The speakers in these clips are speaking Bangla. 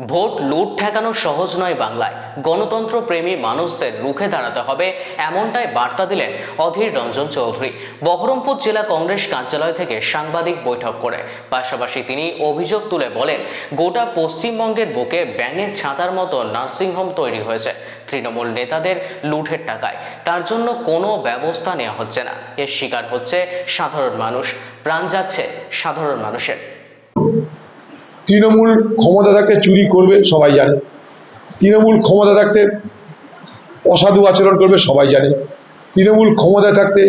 ভোট লুট ঠেকানো সহজ নয় বাংলায়। গণতন্ত্র প্রেমী মানুষদের রুখে দাঁড়াতে হবে, এমনটাই বার্তা দিলেন অধীর রঞ্জন চৌধুরী। বহরমপুর জেলা কংগ্রেস কার্যালয় থেকে সাংবাদিক বৈঠক করে। পাশাপাশি তিনি অভিযোগ তুলে বলেন, গোটা পশ্চিমবঙ্গের বুকে ব্যাঙের ছাতার মতো নার্সিংহোম তৈরি হয়েছে তৃণমূল নেতাদের লুঠের টাকায়। তার জন্য কোনো ব্যবস্থা নেওয়া হচ্ছে না। এর শিকার হচ্ছে সাধারণ মানুষ। প্রাণ যাচ্ছে সাধারণ মানুষের। তৃণমূল ক্ষমতা থাকতে চুরি করবে, সবাই জানে। তৃণমূল ক্ষমতা থাকতে অসাধু আচরণ করবে, সবাই জানে। তৃণমূল ক্ষমতায় থাকতে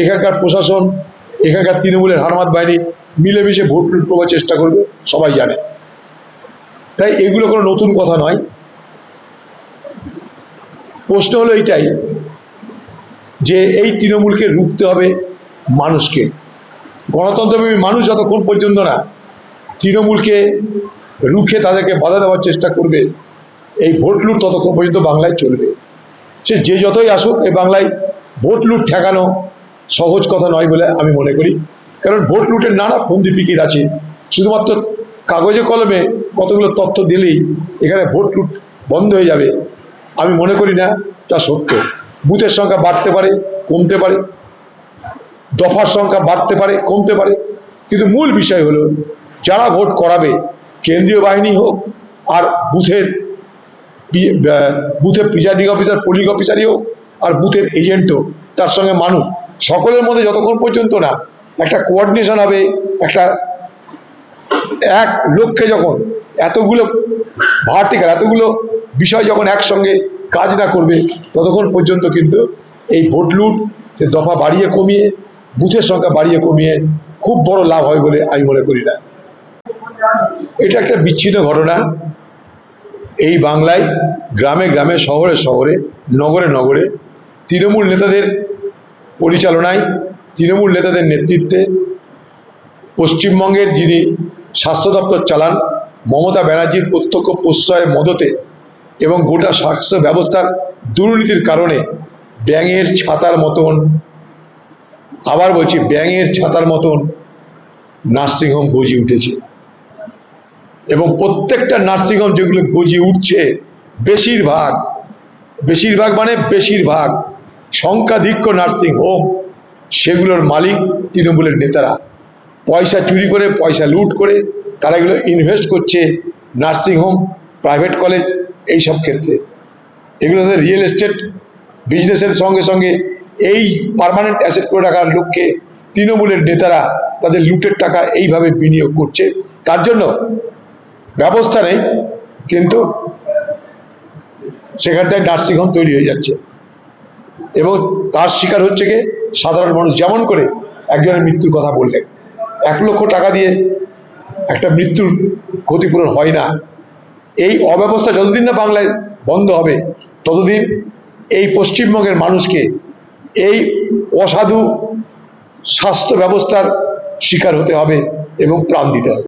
এখানকার প্রশাসন, এখানকার তৃণমূলের হারমাত বাহিনী মিলেমিশে ভোট লুট করবার চেষ্টা করবে, সবাই জানে। তাই এগুলো কোনো নতুন কথা নয়। প্রশ্ন হলো এইটাই, যে এই তৃণমূলকে রুখতে হবে মানুষকে। গণতন্ত্রপ্রেমী মানুষ যতক্ষণ পর্যন্ত না তৃণমূলকে রুখে তাদেরকে বাধা দেওয়ার চেষ্টা করবে, এই ভোট লুট ততক্ষণ পর্যন্ত বাংলায় চলবে। সে যে যতই আসুক, এই বাংলায় ভোট লুট ঠেকানো সহজ কথা নয় বলে আমি মনে করি। কারণ ভোট লুটের নানা ফন্দি ফিকির আছে। শুধুমাত্র কাগজে কলমে কতগুলো তথ্য দিলেই এখানে ভোট লুট বন্ধ হয়ে যাবে। আমি মনে করি না, তা সত্য। বুথের সংখ্যা বাড়তে পারে, কমতে পারে। দফার সংখ্যা বাড়তে পারে, কমতে পারে। কিন্তু মূল বিষয় হলো যারা ভোট করাবে, কেন্দ্রীয় বাহিনী হোক আর বুথের বুথের প্রিজাইডিং অফিসার পোলিং অফিসারই হোক আর বুথের এজেন্ট হোক, তার সঙ্গে মানুষ। সকলের মধ্যে যতক্ষণ পর্যন্ত না একটা কোঅর্ডিনেশন হবে, একটা এক লক্ষ্যে যখন এতগুলো ভার্টিক্যাল এতগুলো বিষয় যখন একসঙ্গে কাজ না করবে, ততক্ষণ পর্যন্ত কিন্তু এই ভোট লুট দফা বাড়িয়ে কমিয়ে, বুথের সংখ্যা বাড়িয়ে কমিয়ে খুব বড় লাভ হয় বলে আমি মনে করি না। এটা একটা বিচ্ছিন্ন ঘটনা। এই বাংলায় গ্রামে গ্রামে, শহরে শহরে, নগরে নগরে তৃণমূল নেতাদের পরিচালনায়, তৃণমূল নেতাদের নেতৃত্বে পশ্চিমবঙ্গের যিনি স্বাস্থ্য দপ্তর চালান, মমতা ব্যানার্জির প্রত্যক্ষ প্রশ্রয় মদতে এবং গোটা স্বাস্থ্য ব্যবস্থার দুর্নীতির কারণে ব্যাঙের ছাতার মতন, আবার বলছি ব্যাঙের ছাতার মতন নার্সিংহোম গজিয়ে উঠেছে। এবং প্রত্যেকটা নার্সিংহোম যেগুলো গজিয়ে উঠছে, বেশিরভাগ বেশিরভাগ মানে বেশিরভাগ সংখ্যাধিক্য নার্সিং হোম সেগুলোর মালিক তৃণমূলের নেতারা। পয়সা চুরি করে, পয়সা লুট করে তারা এগুলো ইনভেস্ট করছে নার্সিংহোম প্রাইভেট কলেজ এই সব ক্ষেত্রে। এগুলো তাদের রিয়েল এস্টেট বিজনেসের সঙ্গে সঙ্গে এই পার্মানেন্ট অ্যাসেট করে রাখার লক্ষ্যে তৃণমূলের নেতারা তাদের লুটের টাকা এইভাবে বিনিয়োগ করছে। তার জন্য ব্যবস্থা নেই, কিন্তু সেখানটায় নার্সিংহোম তৈরি হয়ে যাচ্ছে। এবং তার শিকার হচ্ছে কি? সাধারণ মানুষ। যেমন করে একজনের মৃত্যুর কথা বললেন। এক লক্ষ টাকা দিয়ে একটা মৃত্যুর ক্ষতিপূরণ হয় না। এই অব্যবস্থা যতদিন না বাংলায় বন্ধ হবে, ততদিন এই পশ্চিমবঙ্গের মানুষকে এই অসাধু স্বাস্থ্য ব্যবস্থার শিকার হতে হবে এবং প্রাণ দিতে হবে।